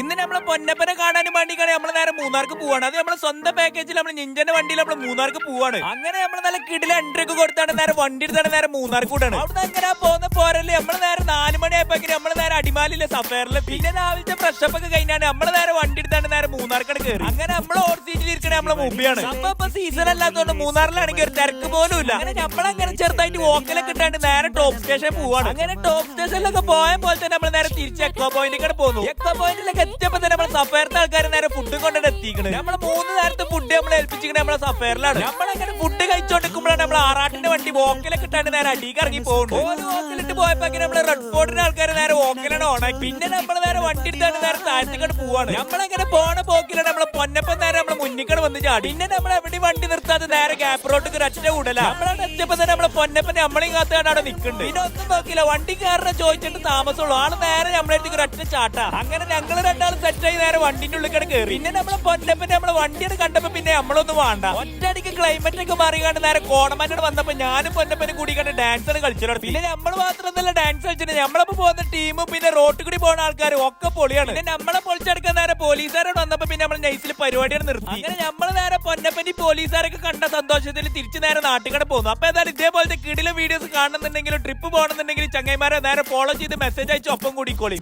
ഇന്ന് നമ്മളെ പൊന്നപ്പനെ കാണാനും വേണ്ടിക്കാണ് നമ്മൾ നേരെ മൂന്നാർക്ക് പോവാണ്. അത് നമ്മളെ സ്വന്തം പാക്കേജിൽ നമ്മൾ നിഞ്ചന്റെ വണ്ടിയിൽ നമ്മൾ മൂന്നാർക്ക് പോവാണ്. അങ്ങനെ നമ്മൾ നല്ല കിടില എൻട്രി ഒക്കെ കൊടുത്താണ്. നേരെ വണ്ടി എടുത്താണ്. നേരെ മൂന്നാർക്ക് കൂടാണ് അവിടെ അങ്ങനെ പോകുന്ന? പോരല്ലേ. നമ്മൾ നേരെ നാല് മണിയായപ്പോ നമ്മൾ നേരെ അടിമാലിലെ സഫേറിലെ പിന്നെ രാവിലത്തെ ഫ്രഷപ്പ് ഒക്കെ കഴിഞ്ഞാണ്. നമ്മൾ നേരെ വണ്ടി എടുത്താണ്. നേരെ മൂന്നാർക്കാണ് കയറി അങ്ങനെ നമ്മൾ ഇരിക്കണേ നമ്മളെ മുമ്പിയാണ് അപ്പൊ ഇപ്പൊ സീസൺ അല്ലാത്തതുകൊണ്ട് മൂന്നാറിലാണെങ്കിൽ ഒരു തിരക്ക് പോലും ഇല്ല അങ്ങനെ നമ്മളങ്ങനെ ചെറുതായിട്ട് വോക്കലൊക്കെ ഇട്ടാണ്ട് നേരെ ടോപ്പ് സ്റ്റേഷൻ പോവാണ്. അങ്ങനെ ടോപ്പ് സ്റ്റേഷനിലൊക്കെ പോയ പോലെ തന്നെ നമ്മൾ നേരെ തിരിച്ച് എക്കോ പോയിന്റിലേക്ക് പോകുന്നു എക്കോ പോയിന്റിലൊക്കെ എത്തിയപ്പോ തന്നെ നമ്മൾ സഫയറിന്റെ ആൾക്കാർ നേരെ ഫുഡ് കൊണ്ടിട്ട് എത്തിക്കണത് നമ്മൾ മൂന്ന് നേരത്തെ ഫുഡ് നമ്മൾ ഏൽപ്പിച്ചിരിക്കണ നമ്മളെ സഫയറിലാണ് നമ്മളങ്ങനെ ഫുഡ് കഴിച്ചോണ്ടിരിക്കുമ്പോഴാണ് നമ്മൾ ആറാട്ടിന്റെ വണ്ടി വോക്കലൊക്കെ ഇട്ടാണ്ട് നേരെ അടിക്ക് ഇറങ്ങി പോകുന്നു ഓരോ വോക്കലിട്ട് പോയപ്പോ നമ്മൾ റെഡ് ഫോർഡിന്റെ ആൾക്കാർ നേരെ വോക്കലാണ് ഓണായി പിന്നെ നമ്മൾ നേരെ വണ്ടി എടുത്താണ് നേരെ താഴ്ത്തിക്കൊണ്ട് പോവാണ്. നമ്മളങ്ങനെ പോണ പോക്കിലാണ് നമ്മളെ വന്ന് ചാടി. പിന്നെ നമ്മൾ എവിടെ വണ്ടി നിർത്താതെ നേരെ ഗ്യാപ്പ് റോഡ് ഒരൊറ്റ കൂടല നമ്മളവിടെ എത്തിയപ്പോ തന്നെ നമ്മളെ പൊന്നപ്പൻ നമ്മളെയും കാത്തുകൊണ്ട് അവിടെ നിൽക്കുന്നുണ്ട്. പിന്നെ ഒന്നും നോക്കില്ല വണ്ടി കാരണം ചോദിച്ചിട്ട് താമസമുള്ളൂ. ആൾ നേരെ നമ്മളെ ഒരൊറ്റ ചാട്ട. അങ്ങനെ ഞങ്ങൾ രണ്ടാളും സെറ്റായി നേരെ വണ്ടിന്റെ ഉള്ളിൽ കയറി. പിന്നെ നമ്മളെ പൊന്നപ്പൻ നമ്മളെ വണ്ടിയുടെ കണ്ടപ്പോ പിന്നെ നമ്മളൊന്നും വേണ്ട. ഒറ്റയടിക്ക് ക്ലൈമറ്റ് ഒക്കെ മാറിയാണ്ട് നേരെ കോടമാനോട് വന്നപ്പോ ഞാനും പൊന്നപ്പനും കൂടി കണ്ട് ഡാൻസ് കളിച്ചു പിന്നെ നമ്മൾ മാത്രമല്ല ഡാൻസ് കളിച്ചിട്ട് നമ്മളപ്പോ പോകുന്ന ടീമും പിന്നെ റോട്ടിൽ കൂടി പോകുന്ന ആൾക്കാരും ഒക്കെ പൊളിയാണ്. പിന്നെ നമ്മളെ പൊളിച്ചെടുക്കാൻ നേരെ പോലീസുകാരോട് വന്നപ്പോ പിന്നെ നമ്മൾ നൈസിൽ പരിപാടിയാണ് നിർത്തി. അങ്ങനെ നമ്മൾ നേരെ പൊന്നപ്പനി പോലീസുകാരൊക്കെ കണ്ട സന്തോഷത്തിൽ തിരിച്ചു നേരെ നാട്ടുകട പോകുന്നു. അപ്പൊ ഏതായാലും ഇതേപോലത്തെ കിടിലും വീഡിയോസ് കാണുന്നുണ്ടെങ്കിലും ട്രിപ്പ് പോകണമെന്നുണ്ടെങ്കിൽ ചങ്ങൈമാരെ നേരെ ഫോളോ ചെയ്ത് മെസ്സേജ് അയച്ച് ഒപ്പം കൂടിക്കോളി.